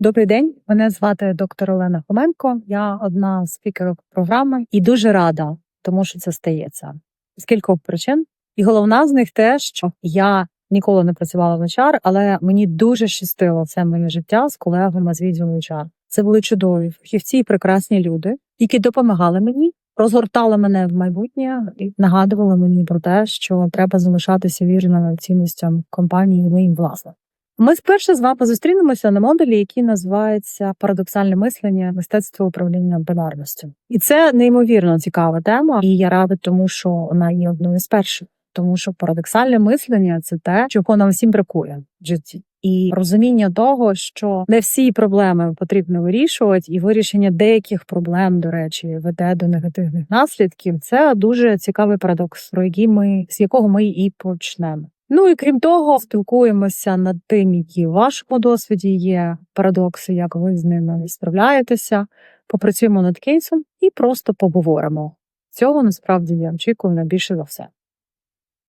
Добрий день, мене звати доктор Олена Хоменко. Я одна з спікерок програми і дуже рада, тому що це стається з кількох причин. І головна з них те, що я ніколи не працювала в HR, але мені дуже щастило це моє життя з колегами з відділу HR. Це були чудові фахівці і прекрасні люди, які допомагали мені, розгортали мене в майбутнє і нагадували мені про те, що треба залишатися вірними цінностям компанії моїм власним. Ми спершу з вами зустрінемося на модулі, який називається парадоксальне мислення, мистецтво управління бинарністю. І це неймовірно цікава тема, і я рада, тому що вона є одною з перших. Тому що парадоксальне мислення це те, чого нам всім бракує в житті. І розуміння того, що не всі проблеми потрібно вирішувати, і вирішення деяких проблем, до речі, веде до негативних наслідків. Це дуже цікавий парадокс, про який ми з якого ми і почнемо. Ну і крім того, спілкуємося над тим, які в вашому досвіді є парадокси, як ви з ними справляєтеся. Попрацюємо над кейсом і просто поговоримо. Цього насправді я очікую найбільше за все.